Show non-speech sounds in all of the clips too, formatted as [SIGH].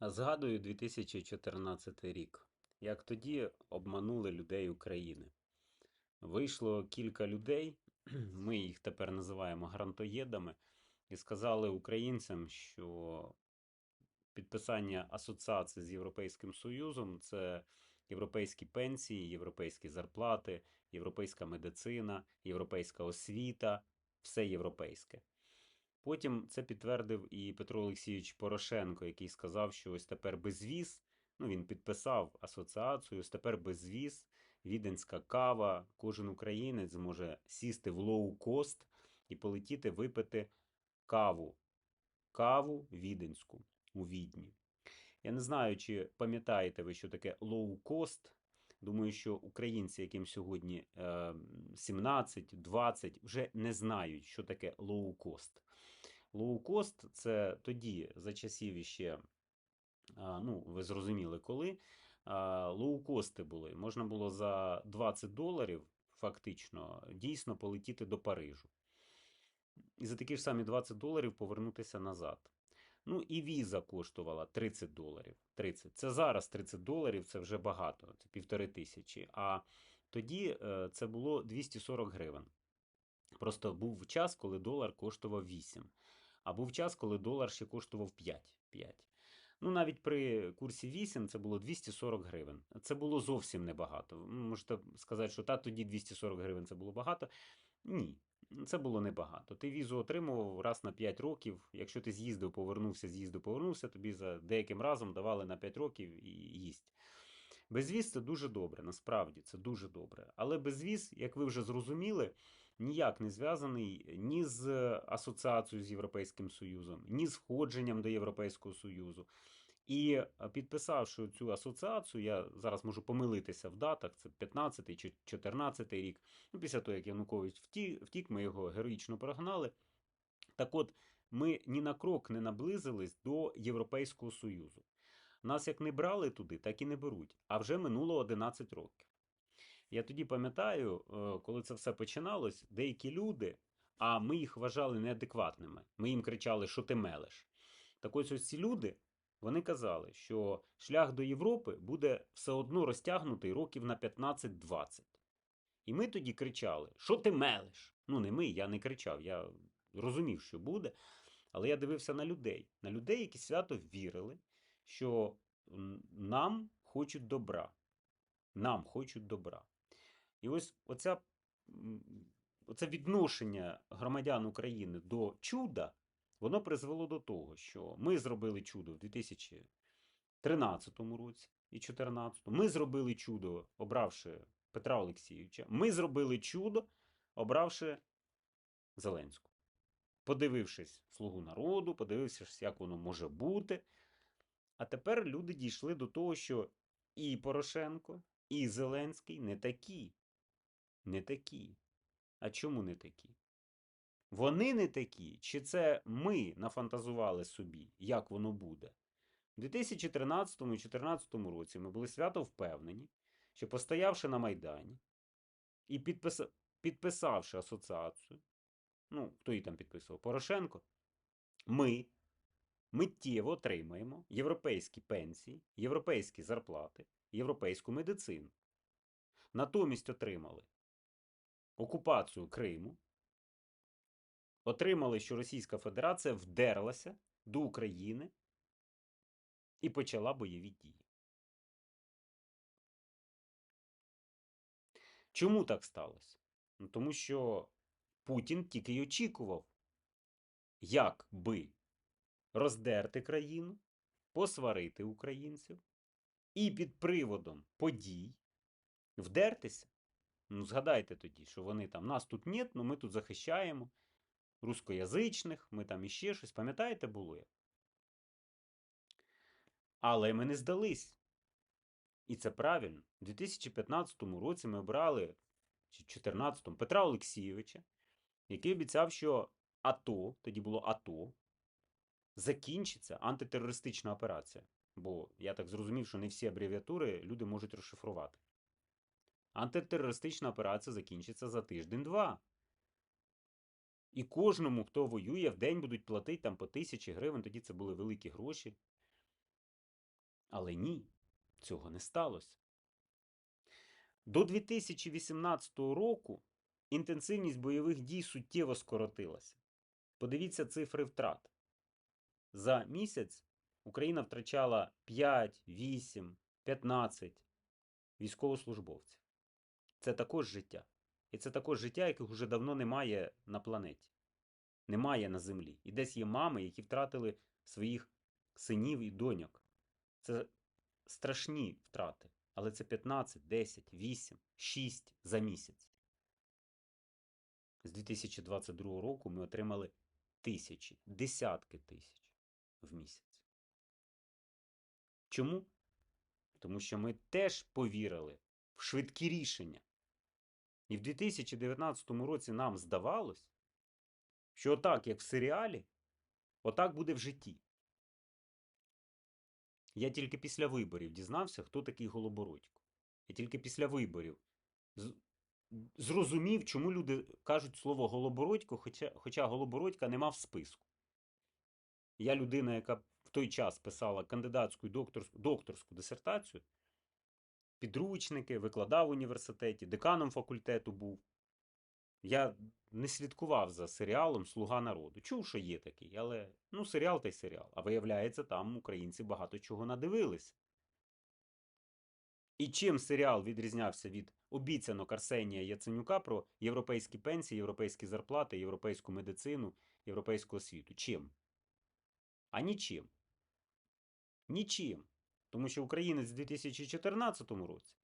Згадую 2014 рік, як тоді обманули людей України. Вийшло кілька людей, [CLEARS THROAT] ми їх тепер називаємо грантоєдами, і сказали українцям, що підписання асоціації з Європейським Союзом це європейські пенсії, європейські зарплати, європейська медицина, європейська освіта, все європейське. Потім це підтвердив і Петро Олексійович Порошенко, який сказав, що ось тепер безвіз. Ну, він підписав асоціацію, ось тепер безвіз, віденська кава. Кожен українець зможе сісти в лоу-кост і полетіти випити каву. Каву віденську у Відні. Я не знаю, чи пам'ятаєте ви, що таке лоу-кост. Думаю, що українці, яким сьогодні е, 17-20, вже не знають, що таке лоу-кост. Лоукост це тоді, за часів іще, ну, ви зрозуміли, коли лоукости були. Можна було за 20 доларів фактично дійсно полетіти до Парижу. І за такі ж самі 20 доларів повернутися назад. Ну і віза коштувала 30 доларів. 30. Це зараз 30 доларів, це вже багато, це півтори тисячі. А тоді е, це було 240 гривень. Просто був час, коли долар коштував 8. А був час, коли долар ще коштував 5. 5. Ну, навіть при курсі 8 це було 240 гривень. Це було зовсім небагато. Можете сказати, що та тоді 240 гривень це було багато. Ні, це було небагато. Ти візу отримував раз на 5 років. Якщо ти з'їздив, повернувся, з'їздив, повернувся, тобі за деяким разом давали на 5 років і їсть. Безвіз це дуже добре, насправді це дуже добре. Але безвіз, як ви вже зрозуміли, ніяк не зв'язаний ні з асоціацією з Європейським Союзом, ні з входженням до Європейського Союзу. І е, підписавши цю асоціацію, я зараз можу помилитися в датах, це 15 чи 14 рік. Ну, після того, як Янукович втік, втік, ми його героїчно прогнали. Так от, ми ні на крок не наблизились до Європейського Союзу. Нас як не брали туди, так і не беруть. А вже минуло 11 років. Я тоді пам'ятаю, е, коли це все починалось, деякі люди, а ми їх вважали неадекватними. Ми їм кричали, що ти мелеш. Так ось ось ці люди, вони казали, що шлях до Європи буде все одно розтягнутий років на 15-20. І ми тоді кричали, що ти мелеш? Ну, не ми, я не кричав, я розумів, що буде. Але я дивився на людей, на людей, які свято вірили, що нам хочуть добра. Нам хочуть добра. І ось оця, оце відношення громадян України до чуда, воно призвело до того, що ми зробили чудо в 2013 році і 2014. Ми зробили чудо, обравши Петра Олексійовича. Ми зробили чудо, обравши Зеленську. Подивившись Слугу народу, подивившись, як воно може бути. А тепер люди дійшли до того, що і Порошенко, і Зеленський не такі. Не такі. А чому не такі? Вони не такі, чи це ми нафантазували собі, як воно буде? У 2013 і 2014 році ми були свято впевнені, що постоявши на Майдані і підпис... підписавши асоціацію, ну, хто її там підписував? Порошенко, ми миттєво отримаємо європейські пенсії, європейські зарплати, європейську медицину. Натомість отримали окупацію Криму, отримали, що Російська Федерація вдерлася до України і почала бойові дії. Чому так сталося? Ну, тому що Путін тільки й очікував, як би роздерти країну, посварити українців і під приводом подій вдертися. Ну, згадайте тоді, що вони там нас тут нет, ну ми тут захищаємо рускоязичних, ми там іще щось. Пам'ятаєте, було як? Але ми не здались. І це правильно. У 2015 році ми обрали, чи 2014 Петра Олексійовича, який обіцяв, що АТО, тоді було АТО, закінчиться антитерористична операція. Бо я так зрозумів, що не всі абревіатури люди можуть розшифрувати. Антитерористична операція закінчиться за тиждень-два. І кожному, хто воює, в день будуть платити там по тисячі гривень, тоді це були великі гроші. Але ні, цього не сталося. До 2018 року інтенсивність бойових дій суттєво скоротилася. Подивіться цифри втрат. За місяць Україна втрачала 5, 8, 15 військовослужбовців. Це також життя. І це також життя, яких вже давно немає на планеті. Немає на землі. І десь є мами, які втратили своїх синів і доньок. Це страшні втрати. Але це 15, 10, 8, 6 за місяць. З 2022 року ми отримали тисячі, десятки тисяч в місяць. Чому? Тому що ми теж повірили в швидкі рішення. І в 2019 році нам здавалось, що отак, як в серіалі, отак буде в житті. Я тільки після виборів дізнався, хто такий Голобородько. Я тільки після виборів зрозумів, чому люди кажуть слово Голобородько, хоча, хоча Голобородька нема в списку. Я людина, яка в той час писала кандидатську докторську, докторську дисертацію, підручники, викладав в університеті, деканом факультету був. Я не слідкував за серіалом Слуга народу. Чув, що є такий, але ну, серіал та й серіал. А виявляється, там українці багато чого надивилися. І чим серіал відрізнявся від обіцянок Арсенія Яценюка про європейські пенсії, європейські зарплати, європейську медицину, європейську освіту? Чим? А нічим. Нічим. Тому що українець в 2014 році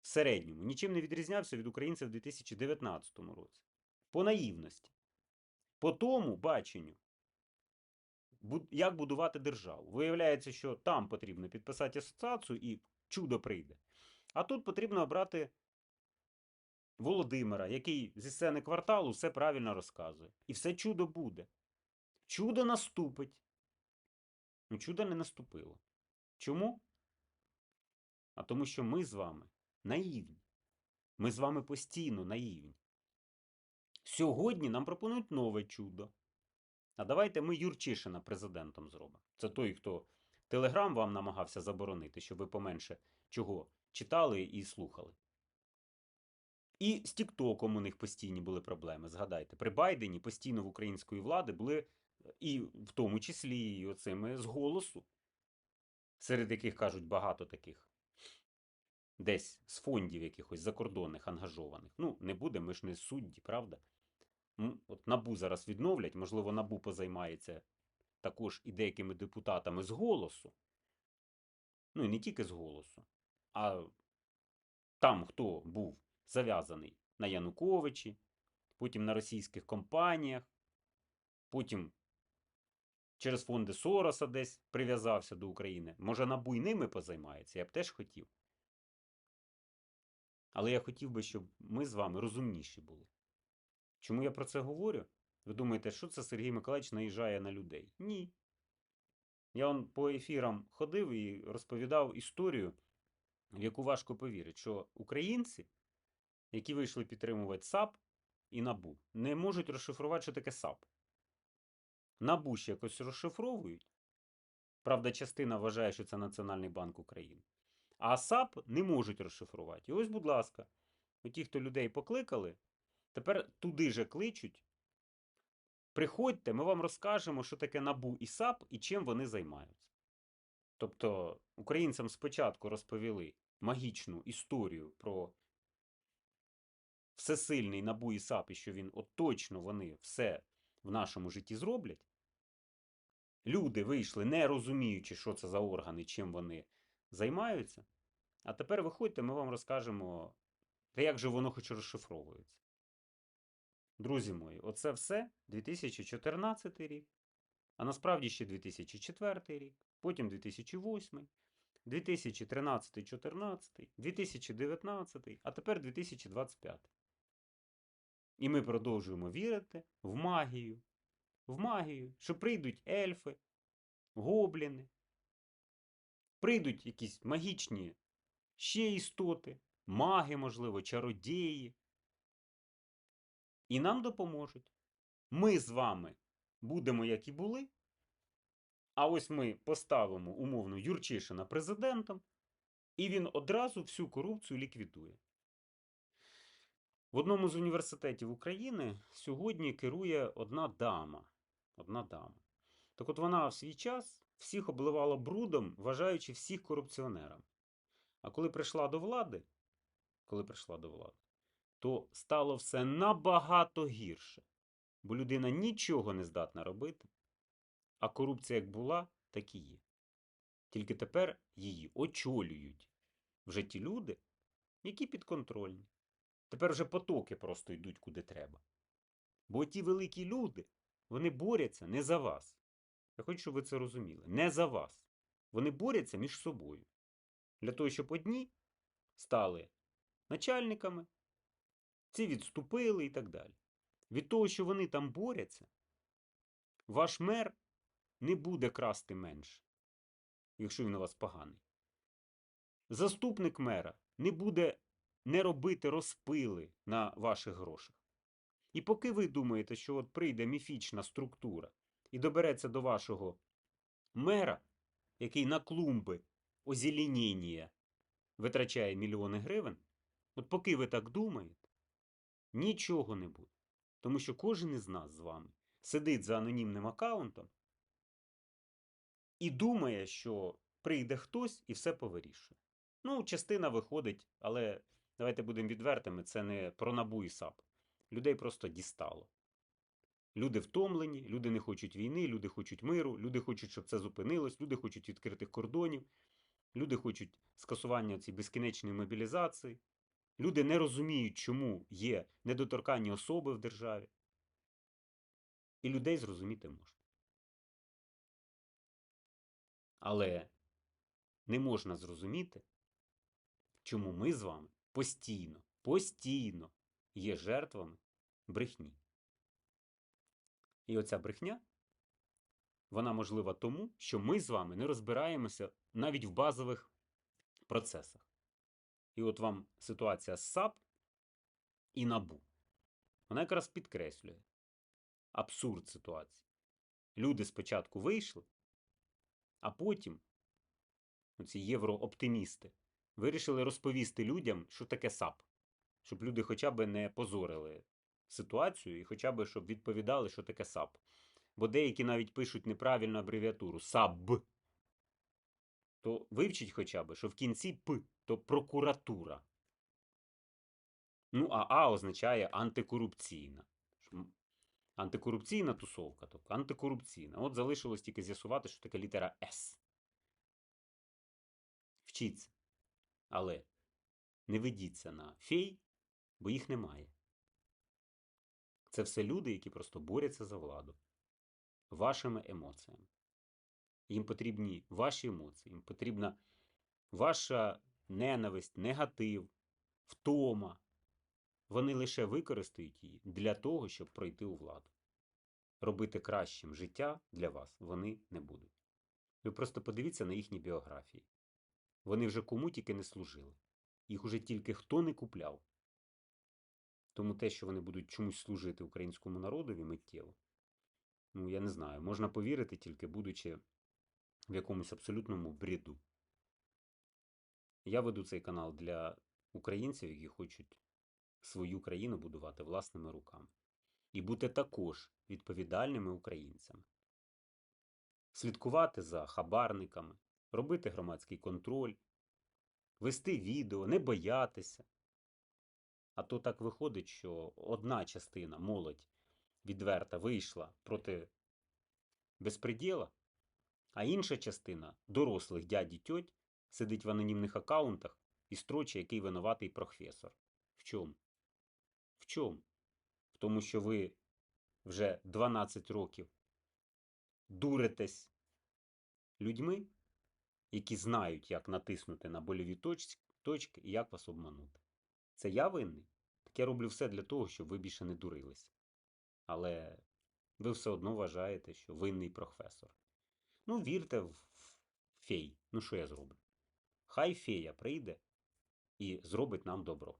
в середньому нічим не відрізнявся від українця в 2019 році. По наївності. По тому баченню, як будувати державу. Виявляється, що там потрібно підписати асоціацію і чудо прийде. А тут потрібно обрати Володимира, який зі сцени кварталу все правильно розказує. І все чудо буде. Чудо наступить. Ну, чудо не наступило. Чому? А тому, що ми з вами наївні. Ми з вами постійно наївні. Сьогодні нам пропонують нове чудо. А давайте ми Юрчишина президентом зробимо. Це той, хто Телеграм вам намагався заборонити, щоб ви поменше чого читали і слухали. І з Тіктоком у них постійні були проблеми. Згадайте, при Байдені постійно в української влади були, е, і в тому числі і оцими з голосу, серед яких кажуть багато таких десь з фондів якихось закордонних ангажованих. Ну, не буде, ми ж не судді, правда? От набу зараз відновлять, можливо, набу позаймається також і деякими депутатами з голосу. Ну і не тільки з голосу, а там, хто був зав'язаний на Януковичі, потім на російських компаніях, потім через фонди Сороса десь прив'язався до України. Може, набу й ними позаймається, я б теж хотів. Але я хотів би, щоб ми з вами розумніші були. Чому я про це говорю? Ви думаєте, що це Сергій Миколаївич наїжджає на людей? Ні. Я он по ефірам ходив і розповідав історію, в яку важко повірити, що українці, які вийшли підтримувати САП і НАБУ, не можуть розшифрувати, що таке САП. НАБУ ще якось розшифровують. Правда, частина вважає, що це Національний банк України. А САП не можуть розшифрувати. І ось, будь ласка, ті, хто людей покликали, тепер туди же кличуть. Приходьте, ми вам розкажемо, що таке НАБУ і САП і чим вони займаються. Тобто українцям спочатку розповіли магічну історію про всесильний НАБУ і САП, і що він от точно вони все в нашому житті зроблять. Люди вийшли, не розуміючи, що це за органи, чим вони займаються. А тепер виходьте, ми вам розкажемо, та як же воно хоч розшифровується. Друзі мої, оце все 2014 рік, а насправді ще 2004 рік, потім 2008, 2013, 14, 2019, а тепер 2025. І ми продовжуємо вірити в магію, в магію, що прийдуть ельфи, гобліни, прийдуть якісь магічні ще істоти, маги, можливо, чародії. І нам допоможуть. Ми з вами будемо, як і були, А ось ми поставимо умовно Юрчишина президентом, і він одразу всю корупцію ліквідує. В одному з університетів України сьогодні керує одна дама. Одна дама. Так от вона в свій час всіх обливала брудом, вважаючи всіх корупціонерами. А коли прийшла до влади, коли прийшла до влади, то стало все набагато гірше. Бо людина нічого не здатна робити, а корупція як була, так і є. Тільки тепер її очолюють вже ті люди, які підконтрольні. Тепер вже потоки просто йдуть куди треба. Бо ті великі люди, вони борються не за вас. Я хочу, щоб ви це розуміли. Не за вас. Вони борються між собою. Для того, щоб одні стали начальниками, ці відступили і так далі. Від того, що вони там борються, ваш мер не буде красти менше, якщо він у вас поганий. Заступник мера не буде не робити розпили на ваших грошах. І поки ви думаєте, що от прийде міфічна структура і добереться до вашого мера, який на клумби озеленіння витрачає мільйони гривень, от поки ви так думаєте, нічого не буде. Тому що кожен із нас з вами сидить за анонімним аккаунтом і думає, що прийде хтось і все повирішує. Ну, частина виходить, але давайте будемо відвертими, це не про набу і САП. Людей просто дістало. Люди втомлені, люди не хочуть війни, люди хочуть миру, люди хочуть, щоб це зупинилось, люди хочуть відкритих кордонів, люди хочуть скасування цієї безкінечної мобілізації. Люди не розуміють, чому є недоторканні особи в державі. І людей зрозуміти можна. Але не можна зрозуміти, чому ми з вами постійно, постійно є жертвами брехні. І оця брехня, вона можлива тому, що ми з вами не розбираємося навіть в базових процесах. І от вам ситуація з САП і НАБУ. Вона якраз підкреслює абсурд ситуації. Люди спочатку вийшли, а потім оці єврооптимісти вирішили розповісти людям, що таке САП, щоб люди хоча б не позорили ситуацію і хоча б щоб відповідали, що таке САП. Бо деякі навіть пишуть неправильну абревіатуру САБ. То вивчіть хоча б, що в кінці П, то прокуратура. Ну, а А означає антикорупційна. Антикорупційна тусовка, тобто антикорупційна. От залишилось тільки з'ясувати, що таке літера С. Вчіться. Але не ведіться на фей, бо їх немає. Це все люди, які просто борються за владу вашими емоціями. Їм потрібні ваші емоції, їм потрібна ваша ненависть, негатив, втома. Вони лише використають її для того, щоб пройти у владу. Робити кращим життя для вас вони не будуть. Ви просто подивіться на їхні біографії. Вони вже кому тільки не служили. Їх уже тільки хто не купляв. Тому те, що вони будуть чомусь служити українському народові миттєво, ну, я не знаю, можна повірити, тільки будучи в якомусь абсолютному бреду. Я веду цей канал для українців, які хочуть свою країну будувати власними руками. І бути також відповідальними українцями. Слідкувати за хабарниками, робити громадський контроль, вести відео, не боятися. А то так виходить, що одна частина молодь відверта вийшла проти безпреділа, а інша частина дорослих дядь і тьоть сидить в анонімних аккаунтах і строчить, який винуватий професор. В чому? В чому? В тому, що ви вже 12 років дуритесь людьми, які знають, як натиснути на больові точки і як вас обманути. Це я винний? Так я роблю все для того, щоб ви більше не дурилися. Але ви все одно вважаєте, що винний професор. Ну, вірте в фей. Ну, що я зроблю? Хай фея прийде і зробить нам добро.